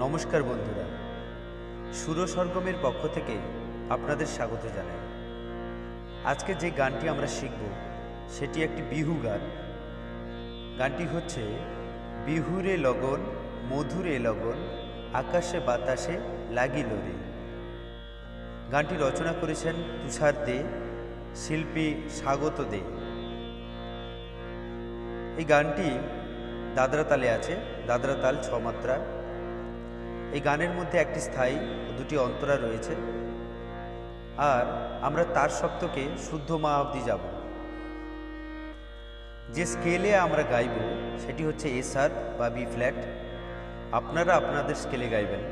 নমস্কার বন্ধুরা। সুর সরগমের পক্ষ থেকে আপনাদের স্বাগত জানাই। আজকে যে গানটি আমরা শিখব, সেটি একটি বিহু গান। গানটি হচ্ছে, বিহুরে লগন, মধুরে লগন, আকাশে বাতাসে লাগিল রে। গানটি রচনা করেছেন তুষার দে, শিল্পী স্বাগত দে। এই গানটি দাদরা তালে আছে দাদরা তাল ছ মাত্রা এই গানের মধ্যে একটি স্থায়ী ও দুটি অন্তরা রয়েছে। আর আমরা তার সপ্তকে শুদ্ধ মা অবধি যাব। যে স্কেলে আমরা গাইব, সেটি হচ্ছে এসআর বা বি ফ্ল্যাট আপনারা আপনাদের স্কেলে গাইবেন।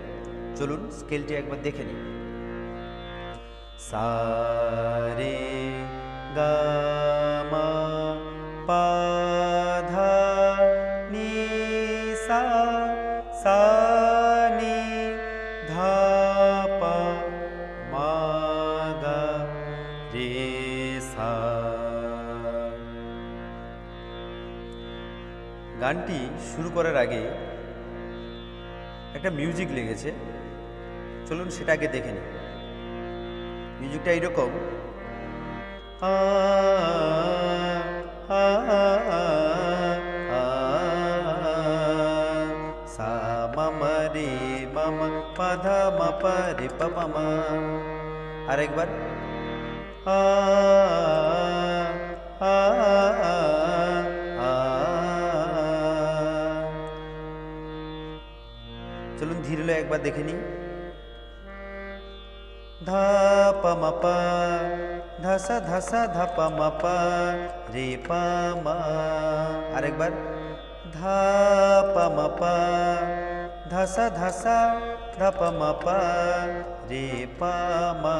চলুন স্কেলটি একবার দেখে নিন সারে গামা শুরু করার আগে একটা মিউজিক লেগেছে। চলুন সেটা আগে দেখে নিই। মিউজিকটা এইরকম। সা রে রে আরেকবার। আ, আ, চলুন ধীরে একবার দেখে নিই। ধা পা মা পা ধসা ধসা ধা পা মা পা রে পা মা। আরেকবার। ধা পা মা পা ধসা ধসা ধা মা পা রে পা মা।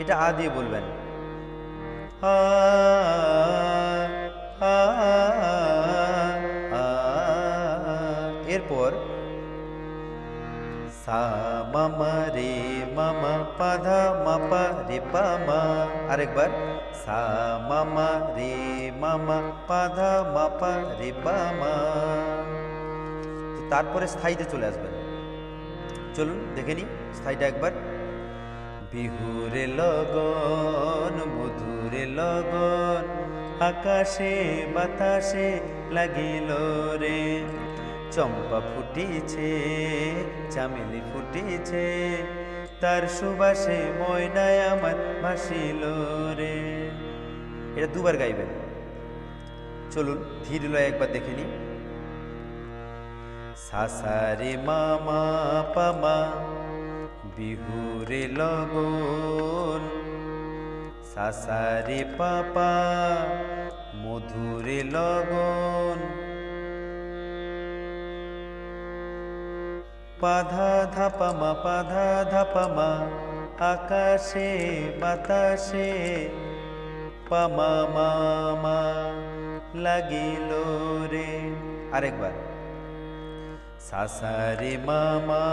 এটা আ বলবেন। আ, আ। এরপর সা মামা রে মামা পাধা মাপা রে পামা আরেকবার সা মামা রে মামা পাধা মাপা রে পামা তারপরে স্থায়ীতে চলে আসবেন। চলুন, দেখে নি স্থায়ীটা একবার। বিহুরে লগন, মধুরে লগন, আকাশে, বাতাসে লাগিল রে। চম্পা ফুটিছে, চামেলি ফুটিছে, তার সুবাসে ময়নায় আমার ভাসিল রে। এটা দুবার গাইবেন। চলুন, ধীর লয় একবার দেখে নিই। সাসারে মামা পামা, বিহুরে লগন। সাসারে পাপা, মধুরে লগন। পাধা ধাপামা পাধা ধাপামা আকাশে, বাতাসে পামা লাগিল রে। আরেকবার। সাসারে মামা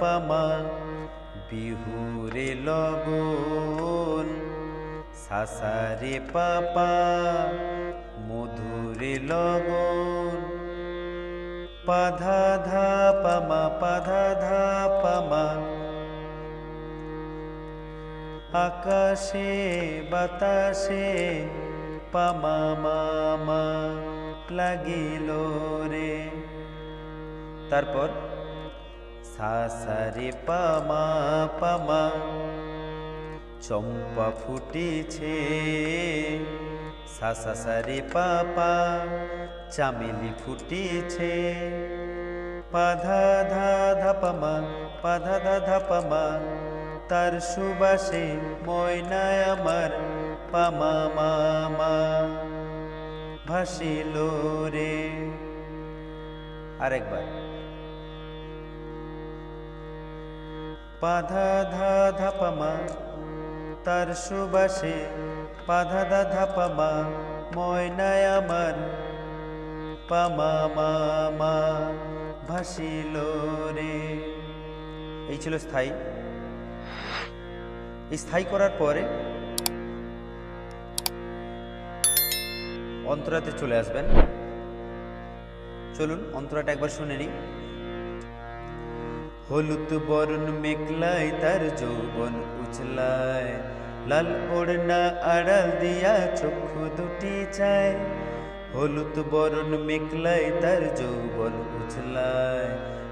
পামা বিহুরে লগন। সাসারে পাপা মধুরে লগন। পাধা ধা পামা পাধা আকাশে বাতাসে পামা রে তারপর সাসারে পামা পামা চম্পা ফুটেছে সাসাসারে পাপা চামেলি ফুটেছে। পাধা ধা ধাপামা পাধা ধা ধাপামা তার সুবাসে ময়নায় আমার পামা মামা ভাসিল রে। আরেকবার। পাধা ধা ধাপামা তার সুবাসে পাধা দা ধাপামা ময়নায় আমার পামা মামা ভাসিল রে। এই ছিল স্থায়ী। এই স্থায়ী করার পরে অন্তরাতে চলে আসবেন। চলুন, অন্তরাটা একবার শুনে নিই। হলুদ বরণ মেঘলায় তার যৌবন উচলায় লাল ওড়না আড়াল দিয়া চক্ষু দুটি চায়। হলুদ বরণ মেঘলায় তার যৌবন উচলায়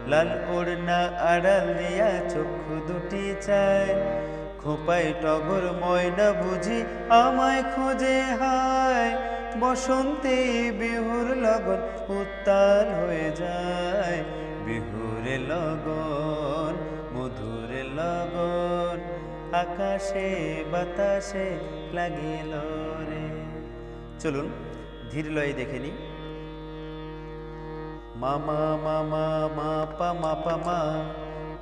লাল ওড়না আড়াল দিয়া চক্ষু দুটি চায়। খোপায় টগর ময়না বুঝি আমায় খোঁজে হায়। বসন্তে বিহুর লগন উত্তাল হয়ে যায়। বিহুরে লগন, মধুরে লগন, আকাশে বাতাসে লাগিল রে। চলুন ধীর লয়ে দেখে নি। মামা মামা মা পা, মা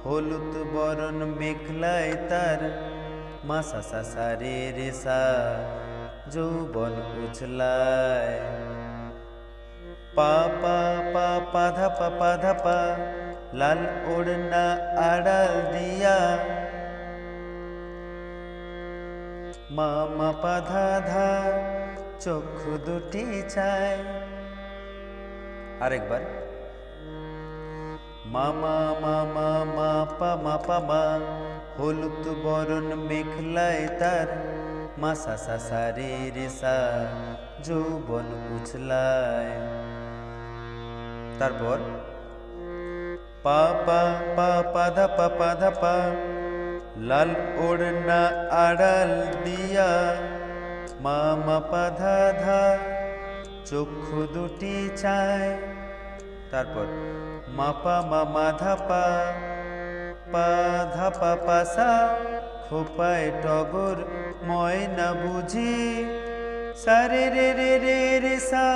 হলুদ বরণ মেঘলায় তার। মা সা, রে রে, সা, যৌবন উছলায়। পা পা পা পা, ধা, পা পা, ধা, পা, লাল ওড়না আড়াল দিয়া। মা মা, পা, ধা ধা চক্ষু দুটি চায় আরেকবার। মামা মামা মা পা মা পা, মা, হলুদ বরণ মেঘলায় তার। মা, সা সা সা, রে রে, সা, যৌবন উছলায়। তারপর। পা পা পা পা, ধা, পা পা, ধা, পা, লাল ওড়না আড়াল দিয়া মা মা পা ধা চক্ষু দুটি চায়। তারপর মাপা মা মাধা পা পা ধা পা পাসা, খোপায় টগর ময়না বুঝি। সারে রে রে রে রে সা,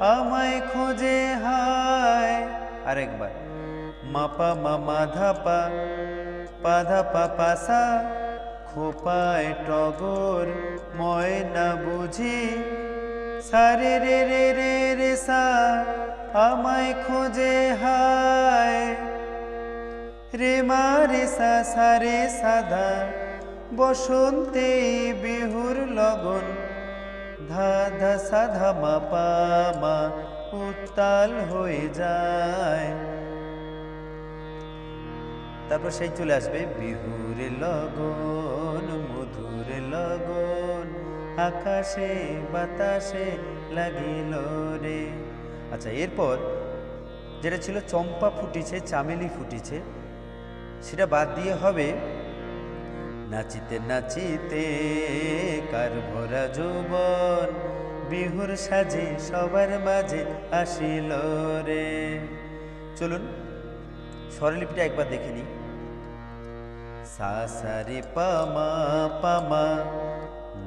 আমায় খোঁজে হায়। আরেকবার, মাপা মা মাধা পা পাধা পা পাসা খোপায় টগর, ময়না বুঝি, সারে রে রে রে রে সা, আমায় খোঁজে হায়। রে মা রে সা সারে সাদা বসন্তে বিহুর লগন। ধা ধা, সাধা, মা, পা, মা, উত্তাল হয়ে যায়। তারপর সেই চলে আসবে, বিহুরে লগন, মধুর লগন, আকাশে, বাতাসে লাগিল রে। আচ্ছা এরপর যেটা ছিল চম্পা ফুটিছে, চামেলি ফুটিছে, সেটা বাদ দিয়ে হবে, নাচিতে নাচিতে কার ভরা যৌবন, বিহুর সাজে সবার মাঝে আসিল রে। চলুন, স্বরলিপিটা একবার দেখে নিই। সা সা রে পামা পামা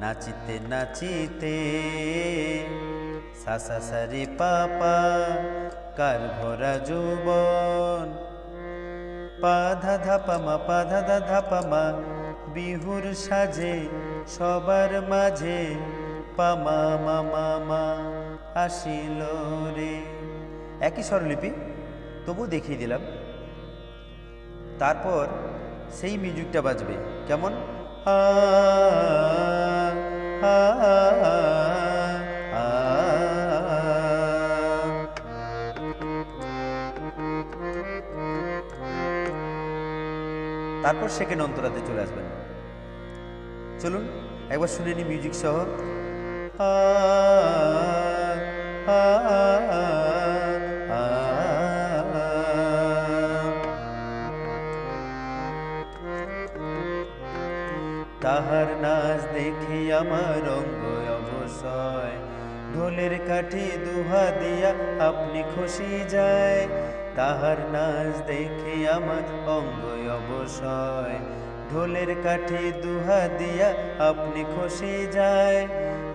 নাচিতে নাচিতে সা সা সা রে পাপা কার ভরা যৌবন পা ধা ধা পামা পা ধা ধা ধা পামা বিহুর সাজে সবার মাঝে পামা মামা মা আসিল রে একই স্বরলিপি তবু দেখিয়ে দিলাম। তারপর সেই মিউজিকটা বাজবে কেমন। তারপর সেকেন্ড অন্তরাতে চলে আসবেন চলুন একবার শুনে নি মিউজিক সহ আ, আ, আ। আমার অঙ্গ অবসয়। ঢোলের কাঠি দুহা দিয়া আপনি খুশি যায়। তাহার নাচ দেখে আমার অঙ্গ অবসয়। ঢোলের কাঠি দুহা দিয়া আপনি খুশি যায়।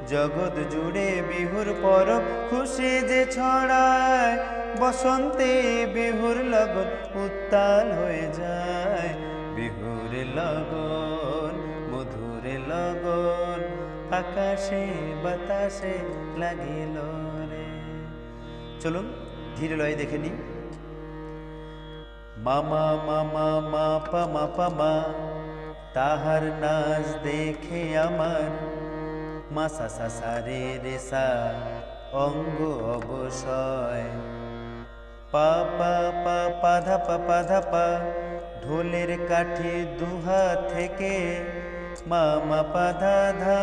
জগৎ জুড়ে বিহুর পরব খুশি যে ছড়ায়। বসন্তে বিহুর লগন উত্তাল হয়ে যায়। বিহুর লগন আকাশে বাতাসে লাগিল রে। চলুন, ধীরে লয়ে দেখে নি মামা মামা মা পা মা, তাহার নাচ দেখে আমার মা সা সা সা রে সা, অঙ্গ অবসয়। পা পা পা পা, ধা, পা পা, ধা, পা, ঢোলের কাঠি দুহা থেকে মামা পাধা ধা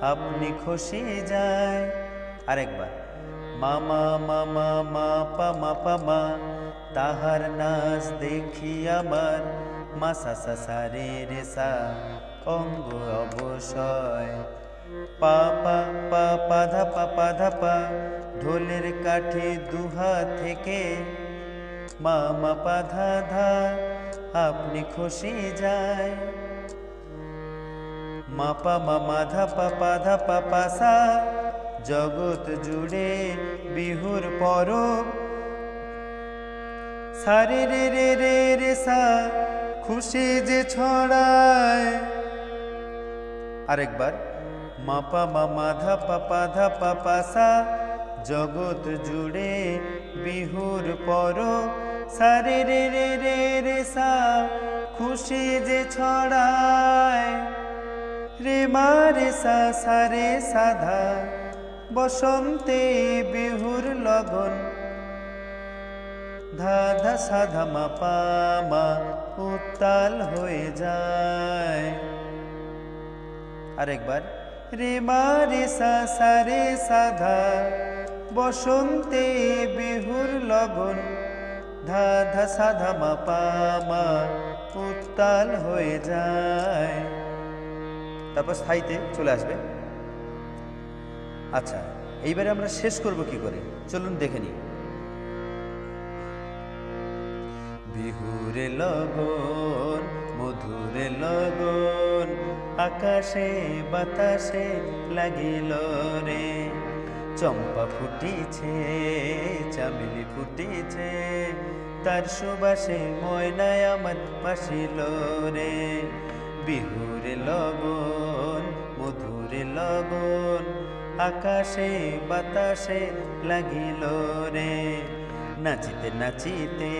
আপনি খুশি যায়। আরেকবার, মামা মামা, মা, পা মা পা, মা, তাহার নাচ দেখি আমার। মা, সা সা সা, রে রে, সা অঙ্গ অবসয়। পা পা পা পা, ধা, পা পা, ধা, পা, ঢোলের কাঠি দুহা থেকে। মামা পা ধা ধা আপনি খুশি যায়। মাপা মামা ধা পা পা ধা পা পা সা। জগৎ জুড়ে বিহুর পরব। সারে রে রে রে রে সা, খুশি যে ছড়ায়। আরেকবার মাপা মামা ধা পা পা ধা পা পা সা, জগৎ জুড়ে বিহুর পরব। সারে রে রে রে রে সা, খুশি যে ছড়ায়। রে মারে সা সারে সাধা বসন্তে বিহুর লগন ধা ধা সাধা মা পামা উত্তাল হয়ে যায় আরেকবার রে মারে সা সারে সাধা বসন্তে বিহুর লগন ধা ধা সাধা মা পা মা উত্তাল হয়ে যায় তারপর স্থায়ীতে চলে আসবে। আচ্ছা এইবারে আমরা শেষ করব কি করে? চলুন দেখে নিই। বিহুরে লগন, মধুরে লগন, আকাশে বাতাসে লাগিল রে। চম্পা ফুটিছে, চামেলি ফুটিছে, তার সুবাসে ময়নায় আমার বাসিল রে। বিহুরে লগন মধুরে লগন আকাশে বাতাসে লাগিল রে। নাচিতে নাচিতে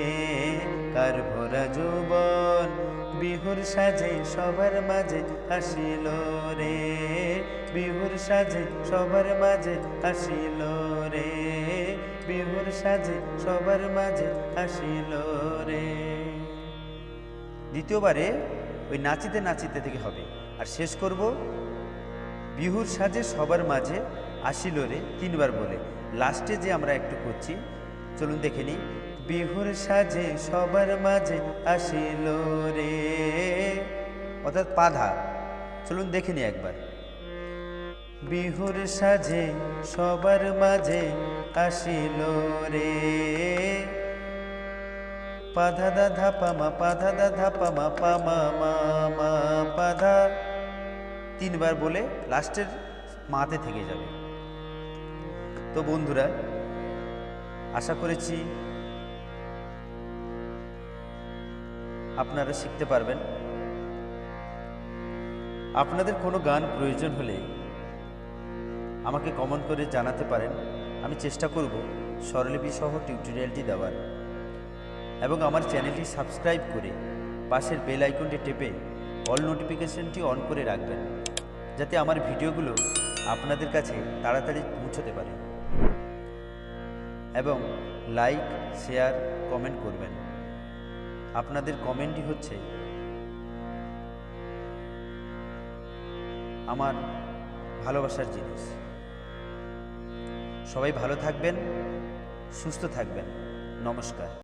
কার ভরা যৌবন, বিহুর সাজে সবার মাঝে আসিল রে। বিহুর সাজে সবার মাঝে আসিল রে। বিহুর সাজে সবার মাঝে আসিল রে। দ্বিতীয়বারে ওই নাচিতে নাচিতে থেকে হবে। আর শেষ করব, বিহুর সাজে সবার মাঝে আসিল রে তিনবার বলে। লাস্টে যে আমরা একটু করছি, চলুন দেখে নিই। বিহুর সাজে সবার মাঝে আসিল রে। অর্থাৎ পাধা চলুন দেখে নিই একবার। বিহুর সাজে সবার মাঝে আসিল রে। পাধা দা ধা পামা পাধা দা ধা পামা পামা মা মা পাধা তিনবার বলে লাস্টের মাতে থেকে যাবে। তো বন্ধুরা, আশা করেছি আপনারা শিখতে পারবেন। আপনাদের কোনো গান প্রয়োজন হলে আমাকে কমেন্ট করে জানাতে পারেন। আমি চেষ্টা করব স্বরলিপি সহ টিউটোরিয়ালটি দেওয়ার। এবং আমার চ্যানেলটি সাবস্ক্রাইব করে পাশের বেল আইকনটি টেপে অল নোটিফিকেশনটি অন করে রাখবেন, যাতে আমার ভিডিওগুলো আপনাদের কাছে তাড়াতাড়ি পৌঁছতে পারে। এবং লাইক, শেয়ার, কমেন্ট করবেন। আপনাদের কমেন্টই হচ্ছে আমার ভালোবাসার জিনিস। সবাই ভালো থাকবেন, সুস্থ থাকবেন। নমস্কার।